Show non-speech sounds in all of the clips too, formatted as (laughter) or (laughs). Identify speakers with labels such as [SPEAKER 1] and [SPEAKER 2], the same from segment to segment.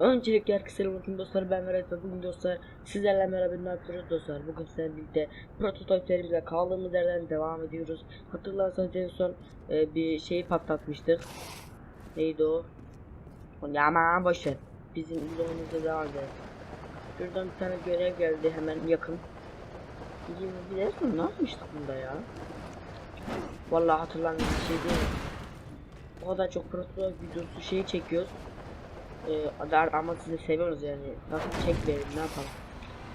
[SPEAKER 1] Öncelikle herkese bakın dostlar. Ben Merat ve bugün dostlar sizlerle beraber ne yapıyoruz dostlar? Bugün sizlerle birlikte prototiplerimize kaldığımız yerden devam ediyoruz. Hatırlarsanız en son e, bir şeyi patlatmıştık. Neydi o? Ya aman boşver. Bizim videomuzda devam edelim. Şuradan bir tane görev geldi hemen yakın. 21 son ne yapmıştık bunda ya? Vallahi hatırlamıyorum bir şey değil. O kadar çok prototip videosu şeyi çekiyoruz ee, dar ama sizi seviyoruz yani. Nasıl çekmeyelim ne yapalım?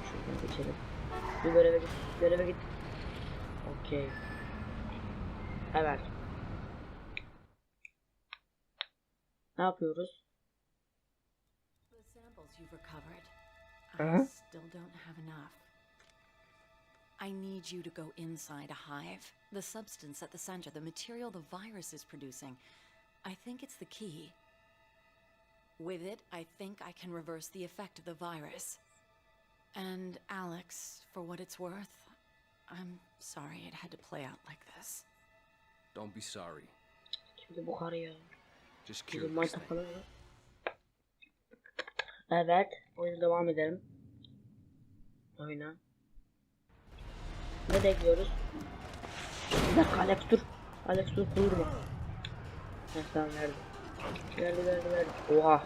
[SPEAKER 1] Şuradan geçelim. Bir göreve git. Göreve git. Okey. Evet. Ne yapıyoruz?
[SPEAKER 2] Enough. I need you to go inside a hive. The substance at the center, the material the virus is producing. I think it's the key. With it, I think I can reverse the effect of the virus. And Alex, for what it's worth, I'm sorry it had to play out like this.
[SPEAKER 3] Don't be sorry.
[SPEAKER 1] Şimdi bu karı ya.
[SPEAKER 3] Just
[SPEAKER 1] Bizim
[SPEAKER 3] cure this
[SPEAKER 1] mantık
[SPEAKER 3] thing.
[SPEAKER 1] Evet. Oyuna devam edelim. Oyna. Ne bekliyoruz? Bir dakika Alex dur. Alex dur kurma. Heh tamam verdi. Verdi verdi. Oha.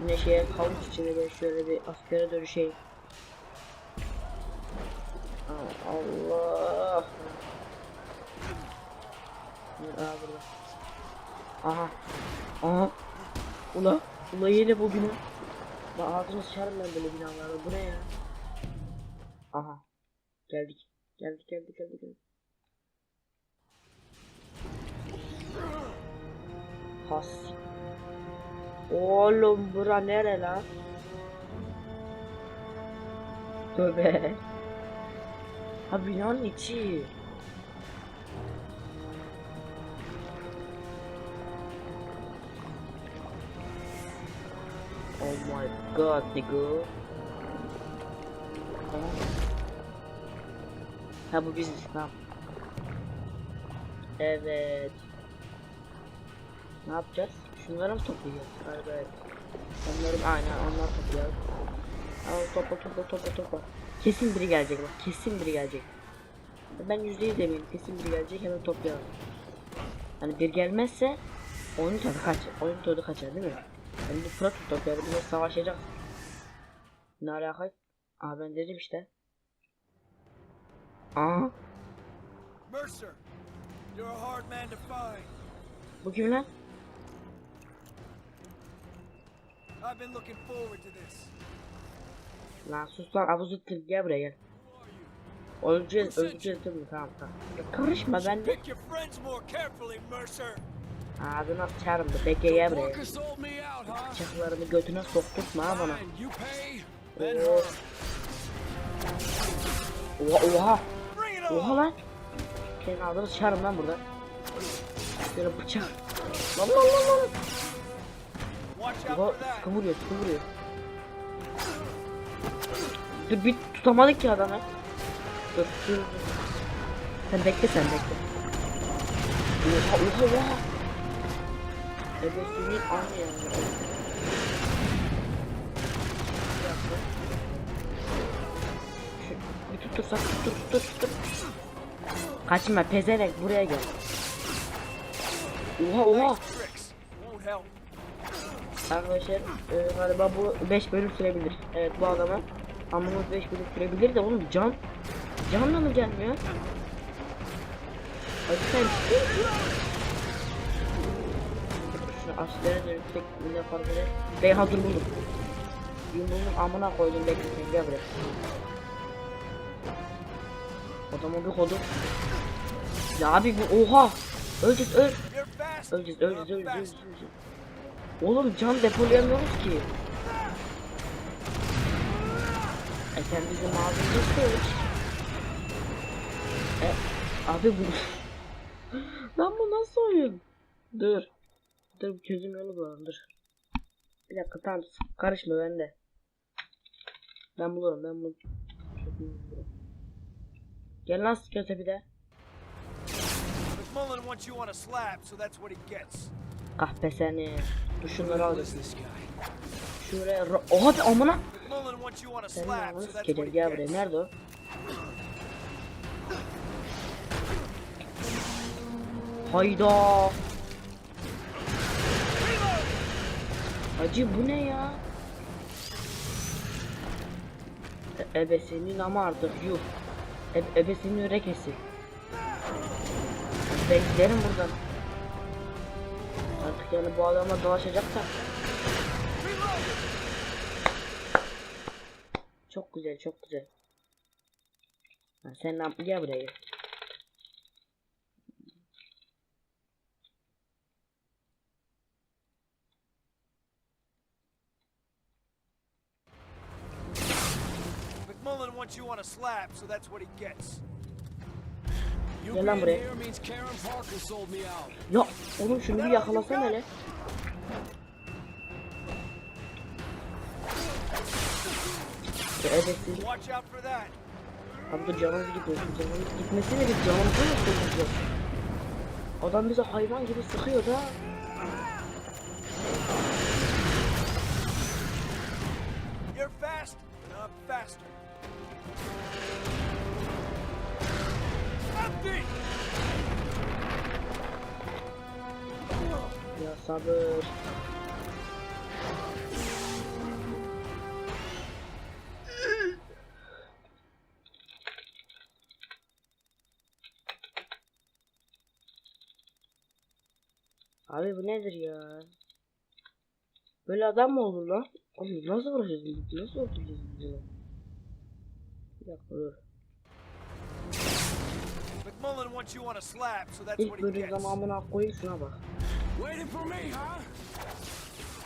[SPEAKER 1] Yine şeye kalmış içinde böyle şöyle bir askere dönüşeyim. Allah. Aa burada. Aha. Aha. Ula. Ula yine bu bina. Bak ağzını sıçarım ben böyle binalarda. Bu ne ya? Aha. Geldik. Geldik geldik geldik. geldik. Has. Oğlum bura nere lan? Tövbe. Ha binanın içi. Oh my god nigga. Ha bu biziz tamam. Evet. Ne yapacağız? Şunları mı toplayacağız? Galiba evet. Onları aynen onlar toplayalım. Al topla topla topla topla. Kesin biri gelecek bak kesin biri gelecek. Ben yüzde yüz eminim kesin biri gelecek hemen toplayalım. Hani bir gelmezse oyun tadı kaç oyun tadı kaçar değil mi? Yani bu pro toplayalım biz savaşacağız. Ne alaka? Aa ben dedim işte. Aa
[SPEAKER 4] Mercer, you're a hard man to find.
[SPEAKER 1] bu kim lan?
[SPEAKER 4] I've been looking forward to this.
[SPEAKER 1] Lan sus lan avuzuttur gel buraya gel. Öleceğiz öleceğiz değil mi? Tamam tamam. Ya karışma ben de. Ağzına sıçarım da peki gel buraya. Bıçaklarımı götüne sokturtma ha bana. Oo. Oha oha. Oha lan. Senin ağzını sıçarım lan burada. Böyle bıçak. Lan lan lan lan.
[SPEAKER 4] That.
[SPEAKER 1] sıkı vuruyor sıkı vuruyor. Dur bir tutamadık ki adamı. Dur dur dur. Sen bekle sen bekle. Oha oha oha. Ebesinin anne yanında. Bir tuttursak tuttur tuttur tuttur. Kaçma pezevenk buraya gel. Oha oha. Arkadaşlar e, galiba bu 5 bölüm sürebilir. Evet bu adama Among 5 bölüm sürebilir de oğlum can canla mı gelmiyor? Hadi sen? Şu askere dönüşsek ne yapabilir? Bey hazır buldum. Yumruğumu amına koydum bekle sen gel buraya. Adama bir kodum. Ya abi bu oha! Öleceğiz öl! Öleceğiz öleceğiz öleceğiz öleceğiz. Oğlum can depolayamıyoruz ki. E sen bizim ağzımıza koy. E abi bu. (laughs) Lan bu nasıl oyun? Dur. Dur çözüm yolu bulalım dur. Bir dakika tamam karışma bende. Ben bulurum ben bulurum. Gel lan kötü bir de.
[SPEAKER 4] McMullen wants you on a slab, so that's what he gets.
[SPEAKER 1] Kahpe seni. Dur şunları al. Şuraya ra- Oha bir amına.
[SPEAKER 4] McMullen wants you on a
[SPEAKER 1] Sen
[SPEAKER 4] slab,
[SPEAKER 1] amına sikeceğim gel buraya. Nerede o? Hayda. Hacı bu ne ya? E ebesinin ama artık yuh. E ebesinin rekesi. Ben giderim buradan. Artık yani bu adamla dolaşacaksak. Çok güzel çok güzel. Ha, sen ne yap- gel buraya gel.
[SPEAKER 4] Wants you on a slab, so that's what he gets.
[SPEAKER 1] Gel lan buraya. Ya oğlum şunu bir yakalasana hele.
[SPEAKER 4] That.
[SPEAKER 1] Abi dur canımız gidiyor. Canımız gitmesine bir canımızı mı sıkıyor? Adam bize hayvan gibi sıkıyor da.
[SPEAKER 4] You're fast, I'm faster.
[SPEAKER 1] Ya sabır. Abi bu nedir ya? Böyle adam mı olur lan? Oğlum nasıl vuracağız? Nasıl vuracağız? Bir dakika dur.
[SPEAKER 4] McMullen wants you on a slab, so that's what
[SPEAKER 1] İlk
[SPEAKER 4] he
[SPEAKER 1] bölüm
[SPEAKER 4] gets.
[SPEAKER 1] zamanına koyayım şuna bak.
[SPEAKER 3] Waiting for me, huh?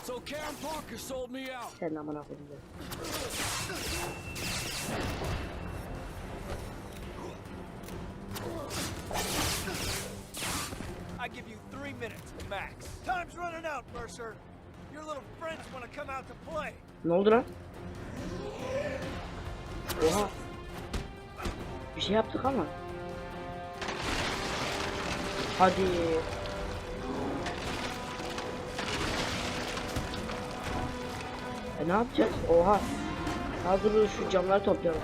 [SPEAKER 3] So Karen Parker sold me out.
[SPEAKER 1] Sen amına koyayım.
[SPEAKER 4] I give you three minutes, max. Time's running out, Mercer. Your little friends want to come out to play.
[SPEAKER 1] Ne oldu lan? Oha. Bir şey yaptık ama. Hadi. E ne yapacağız? Oha. Hazır şu camları toplayalım.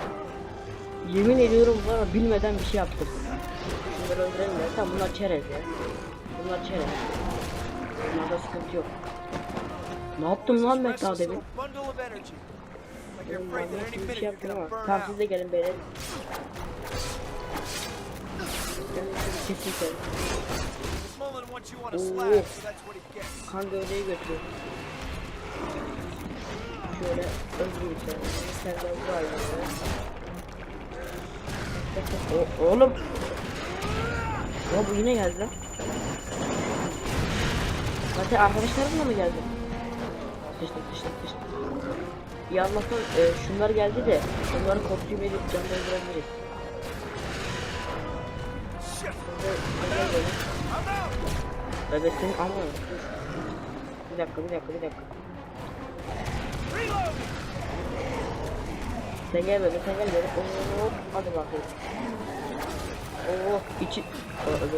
[SPEAKER 1] Yemin ediyorum var bilmeden bir şey yaptık. Şunları öldürelim ya. Tamam bunlar çerez ya. Bunlar çerez. Bunlarda sıkıntı yok. Ne yaptım lan ben daha demin? şey Tamam siz de gelin beyler. Oo.
[SPEAKER 4] slab, so that's what he gets.
[SPEAKER 1] Kan gövdeyi götürüyor. Şöyle öldüreyim seni. Sen de vur hayvanı. O, oğlum. Ya bu yine geldi lan. Zaten arkadaşlarımla mı geldi? Sıçtık sıçtık sıçtık. Ya Allah'tan e, şunlar geldi de onları kopyum edip can senin ama. Bir dakika bir dakika bir dakika. Sen gel böyle sen gel böyle. Hop hadi bakayım. Oh içi. Bunu.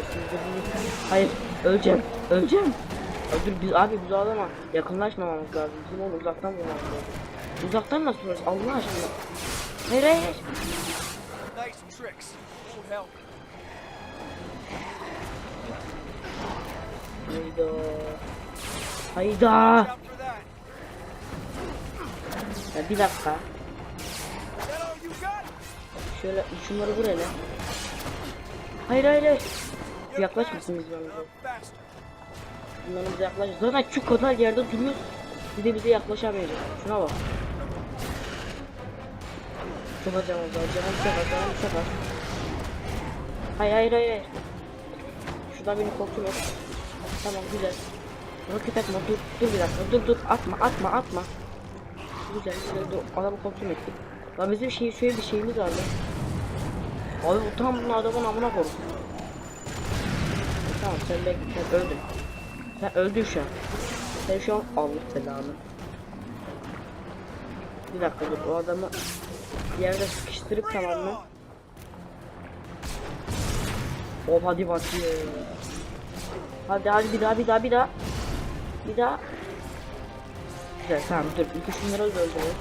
[SPEAKER 1] Hayır öleceğim öleceğim. Dur biz abi biz o adama yakınlaşmamamız lazım. Bizim onu uzaktan vurmamız lazım. Uzaktan nasıl vuracağız Allah aşkına. Hayır. hayır.
[SPEAKER 4] Nice tricks. Oh, help.
[SPEAKER 1] Hayda. Hayda. Ya bir dakika. Şöyle şunları vur hele. Hayır hayır hayır.
[SPEAKER 4] You're
[SPEAKER 1] Yaklaşmasın
[SPEAKER 4] faster,
[SPEAKER 1] bizim
[SPEAKER 4] and
[SPEAKER 1] yanımıza.
[SPEAKER 4] I'm faster.
[SPEAKER 1] Bunların bize yaklaş. Zaten şu kadar yerde duruyor. Bir de bize yaklaşamayacak. Şuna bak. Çok canımız var. Canım çok az. Canım. Hayır hayır hayır. Şuradan beni et. Tamam güzel. Roket atma dur. Dur bir dakika. Dur dur. Atma atma atma. Güzel güzel. Dur. Adamı kontrol ettik. Lan bizim şey, şöyle bir şeyimiz var lan. Abi bu tam bunun adamın amına koy. Tamam sen bekle. Sen öldün. Sen öldün şu an. Sen şu an Allah belanı. Bir dakika dur o adamı bir yerde sıkıştırıp tamam mı? Hop hadi bakayım. Hadi hadi bir daha bir daha bir daha. Bir daha. güzel tamam dur ilk şunları öldürelim.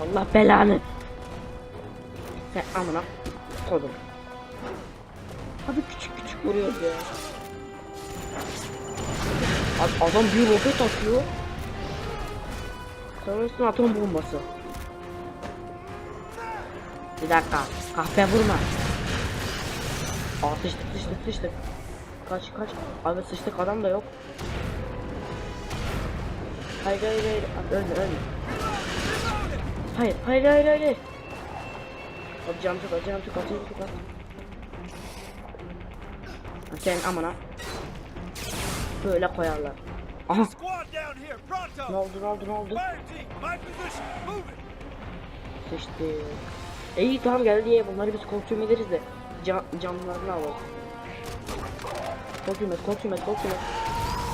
[SPEAKER 1] Allah belanı. Sen amına kodum. Abi küçük küçük vuruyoruz ya. Abi adam bir roket atıyor. Sonra üstüne atom bombası. Bir dakika. Kahpe vurma. Aa sıçtık sıçtık sıçtık. Kaç kaç. Abi sıçtık adam da yok. Hayır hayır hayır. Ölme ölme. Hayır hayır hayır hayır. Abi cam çok cam çok cam çok Sen amına. Böyle koyarlar. Aha. Ne oldu ne oldu ne oldu?
[SPEAKER 4] Fire team, my position, move it!
[SPEAKER 1] Sıçtı. E, İyi tamam geldi diye bunları biz kontrol ederiz de Can, canlarını alalım. Kontrol et kontrol et.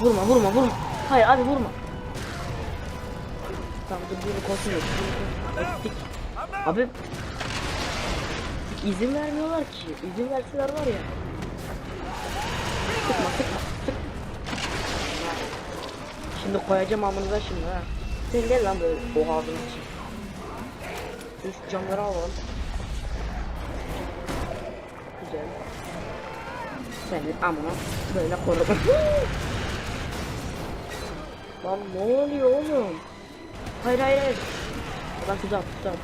[SPEAKER 1] Vurma vurma vurma. Hayır abi vurma. Tamam dur bunu kontrol et. Abi izin vermiyorlar ki. İzin verseler var ya. Sıkma sıkma sık. Şimdi koyacağım amınıza şimdi ha. Sen gel lan böyle o ağzını için. Şu camları alalım. Senin amına böyle korurum. (laughs) lan ne oluyor oğlum? Hayır hayır hayır. Adam tuzağa tuzağa.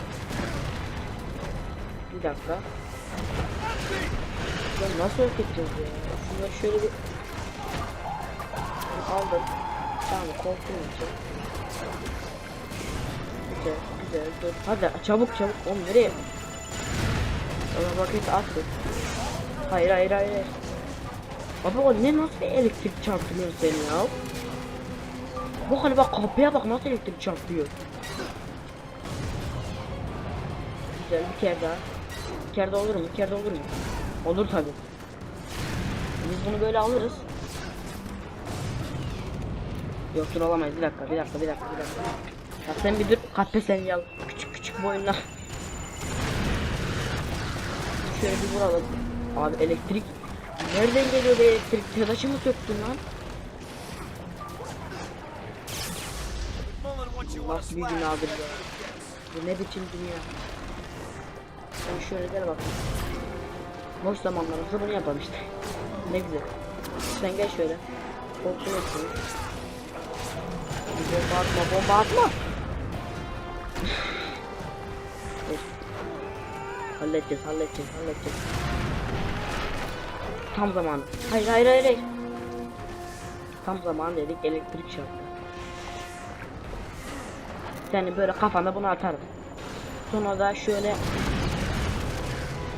[SPEAKER 1] Bir dakika. Ya nasıl yok edeceğiz ya? Şunları şöyle bir... Aldım. Tamam korktum önce. Güzel güzel dur. Hadi çabuk çabuk. Oğlum nereye? Ona vakit attık. Hayır hayır hayır. Abi ne nasıl bir elektrik çarptırıyor seni ya? Bu bak kapıya bak nasıl elektrik çarpıyor. Güzel bir kere daha. Bir kere daha olur mu? Bir kere daha olur mu? Olur tabi. Biz bunu böyle alırız. Yok dur alamayız. Bir dakika, bir dakika, bir dakika, bir dakika. Ya sen bir dur. Kahpe sen ya. Küçük küçük boyunla. Şöyle bir vuralım. Abi elektrik. Nereden geliyor bu elektrik? Tedaşı mı söktün lan? Nasıl bir
[SPEAKER 4] slash.
[SPEAKER 1] günahtır ya. Bu ne biçim dünya. Sen şöyle gel bak. Boş zamanlarımızda bunu yapalım işte. (laughs) Ne güzel. Sen gel şöyle. Kontrol etsin. Bomba atma, bomba atma. (laughs) Halledeceğiz, halledeceğiz, halledeceğiz. Tam zamanı. Hayır, hayır, hayır, hayır. Tam zamanı dedik, elektrik çarptı. Seni böyle kafana bunu atarım. Sonra da şöyle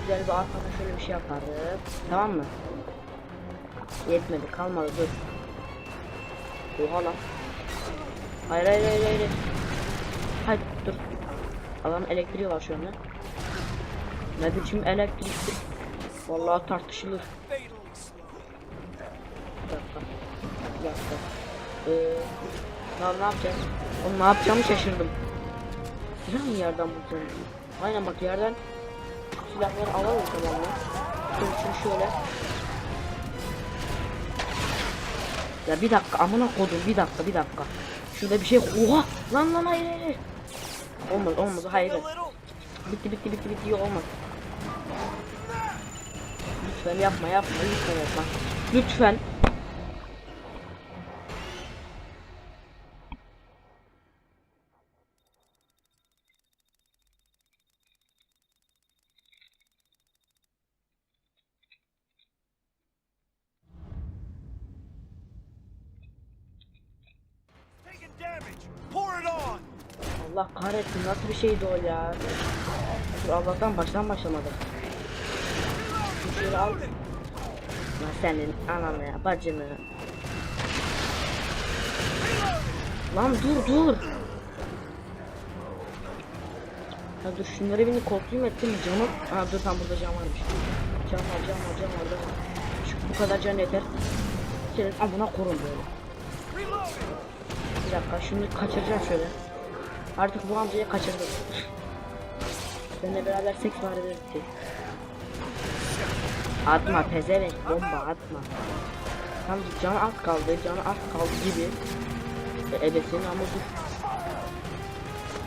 [SPEAKER 1] güzel bir arkana şöyle bir şey yaparız. Tamam mı? Yetmedi kalmadı dur. Oha lan. Hayır hayır hayır hayır. Hadi dur. Adam elektriği var şu anda. Ne biçim elektrikti? Vallahi tartışılır.
[SPEAKER 4] Fatally slow.
[SPEAKER 1] Bir dakika. Dakika. Ee, tamam ne yapacağız? Oğlum ne yapacağımı şaşırdım. Silah mı yerden bulacağım? Aynen bak yerden silahları alalım tamam mı? Şunu şöyle. Ya bir dakika amına kodum bir dakika bir dakika. Şurada bir şey oha lan lan hayır hayır. Olmaz olmaz hayır. Bitti bitti bitti bitti yok olmaz. Lütfen yapma yapma lütfen yapma. Lütfen. Şeydi o ya. Dur Allah'tan baştan başlamadı. Şöyle al. Lan senin ananı ya bacını. Lan dur dur. Ya dur şunları beni korkuyum ettim canım. Ha dur tam burada cam varmış. Cam var cam var cam var. Şu bu kadar can yeter. Senin amına korun böyle. Bir dakika şunu kaçıracağım şöyle. Artık bu amcayı kaçırdım. Seninle beraber seks var ederiz ki. Atma pezevenk bomba atma. Tam canı az kaldı canı az kaldı gibi. E, ebesinin ama dur.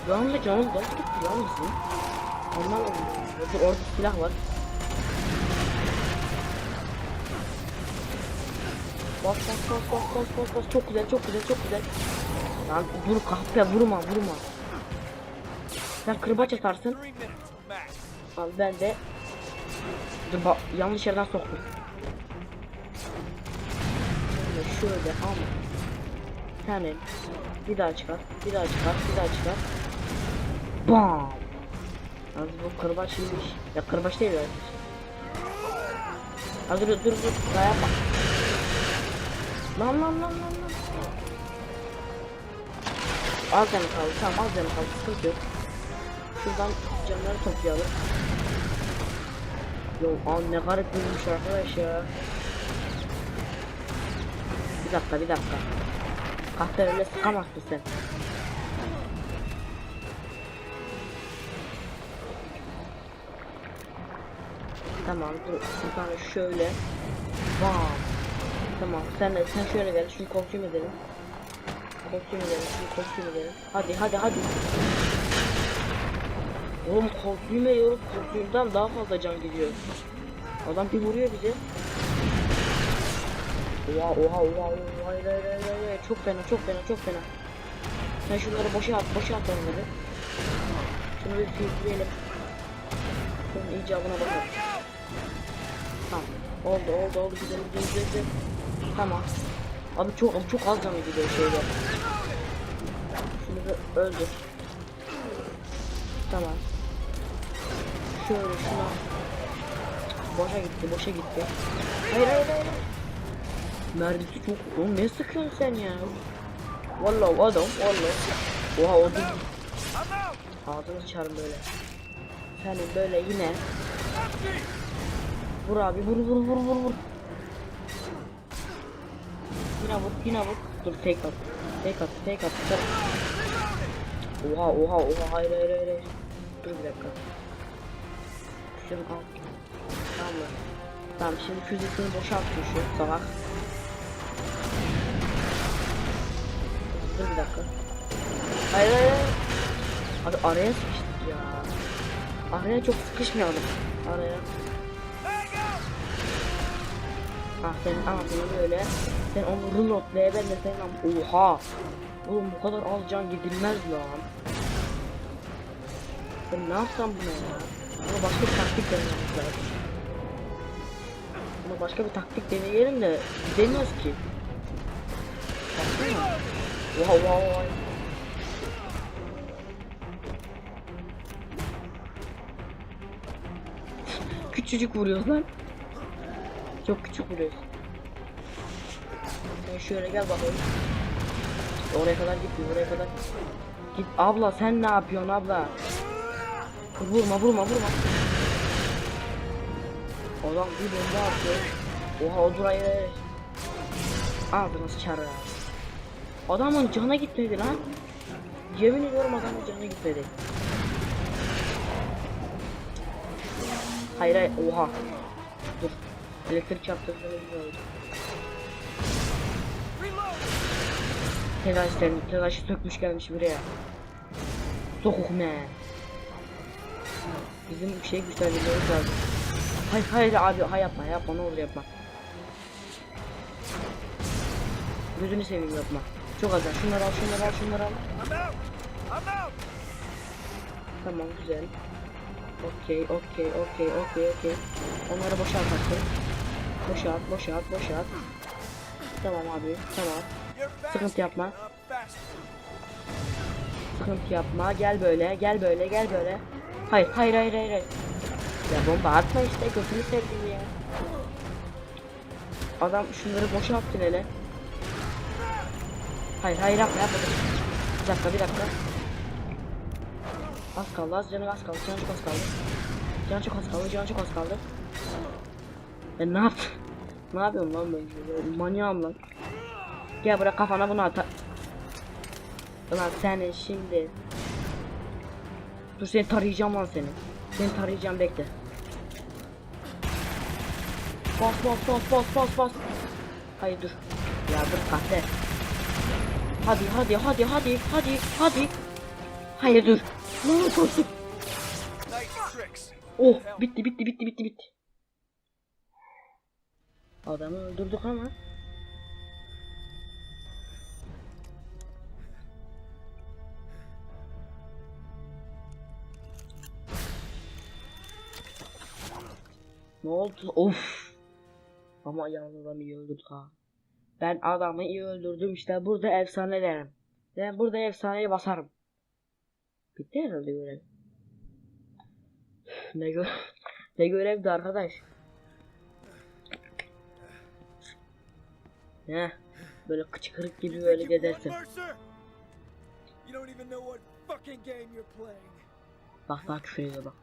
[SPEAKER 1] Lan da canım nasıl gitti lan bizim? Anlamadım. Dur orada silah var. Bas bas bas bas bas bas çok güzel çok güzel çok güzel. Lan dur kahpe vurma vurma. Sen kırbaç atarsın. Al ben de Dur yanlış yerden soktum. Şöyle şöyle ama tane. Bir daha çıkar bir daha çıkar bir daha çıkar. Bam! Az bu kırbaç iyiymiş. Ya kırbaç değil yani Az dur dur dur. Daha yapma. Lan lan lan lan lan. Az canı kaldı tamam az canı kaldı. Sıkıntı yok Şuradan canları toplayalım. Yo an ne garip bulmuş arkadaş ya. Bir dakika bir dakika. Kahpe öyle sıkamazsın sen. Tamam dur tane şöyle. Bam Tamam sen de sen şöyle gel şunu kontrol edelim. Kontrol edelim şunu kontrol edelim. Hadi hadi hadi Oğlum korkuyum yiyorum korkuyumdan daha fazla can gidiyor Adam bir vuruyor bize. Oha oha oha oha hayır hayır hayır çok fena çok fena çok fena. Sen şunları boşa at boşa at onları Şunu bir filtreyelim. Şunun icabına bakalım. Tamam. Oldu oldu oldu. Güzel güzel güzel Tamam. Abi çok çok az canı gidiyor şeyler Şunu bir öldür. Tamam Şöyle şuna. Boşa gitti boşa gitti. Hayır hayır hayır. Mermisi çok Oğlum ne sıkıyorsun sen ya? Vallahi adam vallahi Oha o
[SPEAKER 4] out.
[SPEAKER 1] Ağzını sıçarım böyle. Senin böyle yine. Vur abi vur vur vur vur vur. Yine vur yine vur. Dur tek at. Tek at tek at. Tek Oha oha oha. Hayır hayır hayır hayır. Dur bir dakika Al. Tamam mı? Tamam şimdi füzesini boşaltıyor şu salak. Dur bir dakika. Hayır hayır Abi araya sıkıştık ya. Araya çok sıkışmayalım. Araya. Ah sen ağzını böyle Sen onu reloadlaya ben de senin Oha! Oğlum bu kadar az can gidilmez lan. Ben ne yapsam buna ya Buna başka bir taktik denememiz lazım. Buna başka bir taktik deneyelim de Gidemiyoruz ki. Baksana. Oha oha. (laughs) Küçücük vuruyoruz lan. Çok küçük vuruyoruz. Sen şöyle gel bakalım. Oraya kadar git oraya kadar Git. Abla sen ne yapıyorsun abla Vurma vurma vurma. Adam bir bomba atıyor Oha o durayı sıçar ya Adamın canı gitmedi lan. Yemin ediyorum adamın canı gitmedi. Hayır hayır oha. Dur Elektrik çarptı Telaşlarını telaşı sökmüş gelmiş buraya. Sokuk ne Bizim bir şey güçlendirmemiz lazım Hayır hayır abi hay yapma yapma ne olur yapma. Gözünü seveyim yapma. Çok az var. şunları al şunları al şunları al. Tamam güzel. Okey okey okey okey okey. Onları boşalt artık Boşalt boşalt boşalt. Tamam abi tamam. Sıkıntı yapma. Sıkıntı yapma. Gel böyle gel böyle gel böyle Hayır hayır hayır hayır hayır. Ya bomba atma işte gözünü sevdim ya. Adam şunları boşalttın hele. Hayır hayır yapma yapma. Bir dakika bir dakika. Az kaldı az canı az kaldı canı çok az kaldı. Canı çok az kaldı canı çok az kaldı. Ben ne yaptım Ne yapıyorum lan ben manyağım lan. Gel buraya kafana bunu at Ulan senin şimdi Dur seni tarayacağım lan seni Seni tarayacağım bekle Bas bas bas bas bas bas Hayır dur Ya dur kahve Hadi hadi hadi hadi hadi hadi. Hayır dur. Ne olur koştuk. Oh bitti bitti bitti bitti bitti. Adamı öldürdük ama. Ne oldu? Of. Ama yalnız adamı iyi öldürdük ha. Ben adamı iyi öldürdüm işte burada efsane derim. Ben burada efsaneyi basarım. Bitti herhalde görev. Ne gö (laughs) ne görevdi arkadaş? Ne? Böyle kıçkırık gibi böyle gezersin. Bak bak küfür ediyor bak.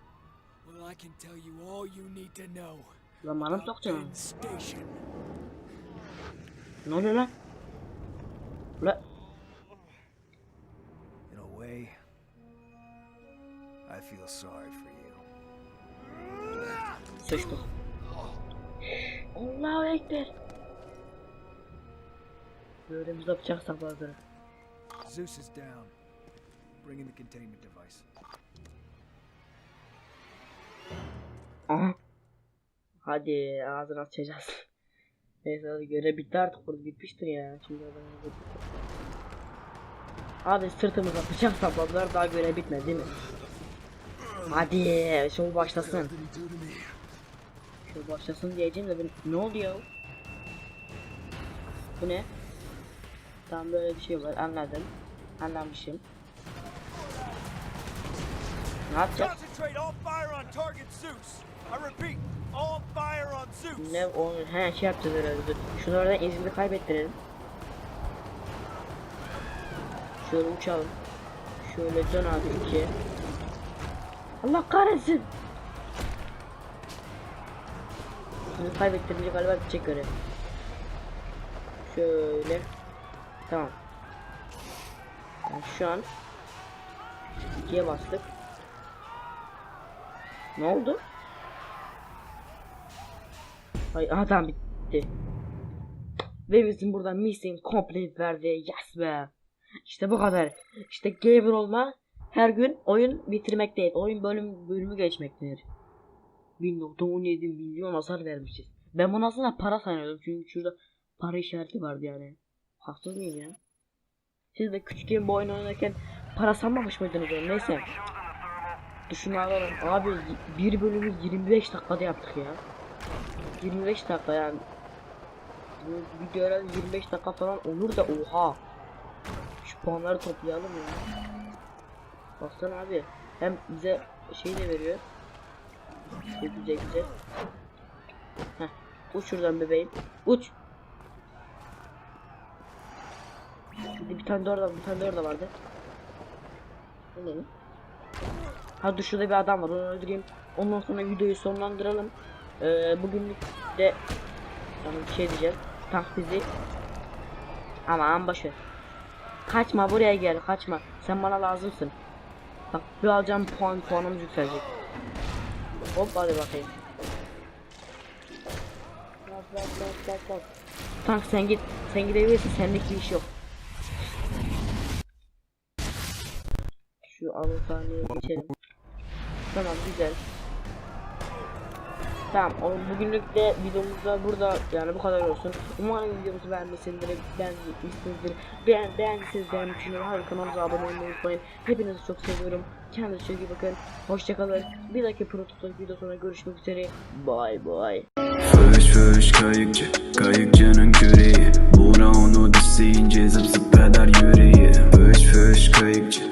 [SPEAKER 3] Well, I can tell you all you need to know.
[SPEAKER 1] Lan bana mı sokacaksın?
[SPEAKER 3] Penn Station.
[SPEAKER 1] Ne oluyor lan? Ulan
[SPEAKER 4] In a way, I feel sorry for you.
[SPEAKER 1] sıçtık. Allahu Ekber. Böyle biz yapacak sakladı.
[SPEAKER 4] Zeus is down. Bring in the containment device. (laughs)
[SPEAKER 1] Hadi ağzını açacağız. Neyse hadi görev bitti artık burada bitmiştir ya. Şimdi adam Hadi sırtımıza bıçak sapladılar daha görev bitmedi değil mi? Hadi şu başlasın. Şu başlasın diyeceğim de ben... ne oldu ya? Bu ne? Tam böyle bir şey var anladım. Anlamışım. Ne yapacağız? Ne onu he şey yapacağız herhalde. Dur. Şunu oradan izini kaybettirelim. Şöyle uçalım. Şöyle dön abi ikiye. Allah kahretsin. İzini kaybettirince galiba bitecek görev. Şöyle. Tamam. Yani şu an ikiye bastık. Ne oldu? Ay aha bitti. Ve bizim burada missing complete verdi. Yes be. İşte bu kadar. İşte gamer olma her gün oyun bitirmek değil. Oyun bölüm bölümü geçmektir. 1.17 milyon hasar vermişiz. Ben bunu aslında para sanıyordum. Çünkü şurada para işareti vardı yani. Haksız mıyım ya? Siz de küçükken bu oyun oynarken para sanmamış mıydınız onu? Neyse. Düşünün alalım. Abi bir bölümü 25 dakikada yaptık ya. 25 dakika yani. Video herhalde 25 dakika falan olur da oha. Şu puanları toplayalım ya. Baksana abi. Hem bize şey de veriyor. Güzel güzel güzel. Heh. Uç şuradan bebeğim. Uç. Bir, bir tane de orada, bir tane de orada vardı. Bu ne? Ha dur şurada bir adam var onu öldüreyim. Ondan sonra videoyu sonlandıralım. Ee, bugünlük de yani bir şey diyeceğim. Tank bizi Aman boşver. Kaçma buraya gel kaçma. Sen bana lazımsın. Bak bir alacağım puan puanımız yükselecek. Hop hadi bakayım. Bak bak bak bak bak. Tank sen git. Sen gidebilirsin. Sendeki iş yok. Şu sahneye geçelim. Tamam güzel. Tamam o bugünlük de videomuzda burada yani bu kadar olsun. Umarım videomuzu beğenmişsinizdir. Beğenmişsinizdir. Beğen, beğendiyseniz beğenmeyi düşünüyorum. Hayır kanalımıza abone olmayı unutmayın. Hepinizi çok seviyorum. Kendinize çok iyi bakın. Hoşçakalın. Bir dahaki prototip video sonra görüşmek üzere. Bay bay.
[SPEAKER 5] Fövüş fövüş kayıkçı, kayıkçının küreği Buğra onu düşseyince zıp zıp eder yüreği Fövüş fövüş kayıkçı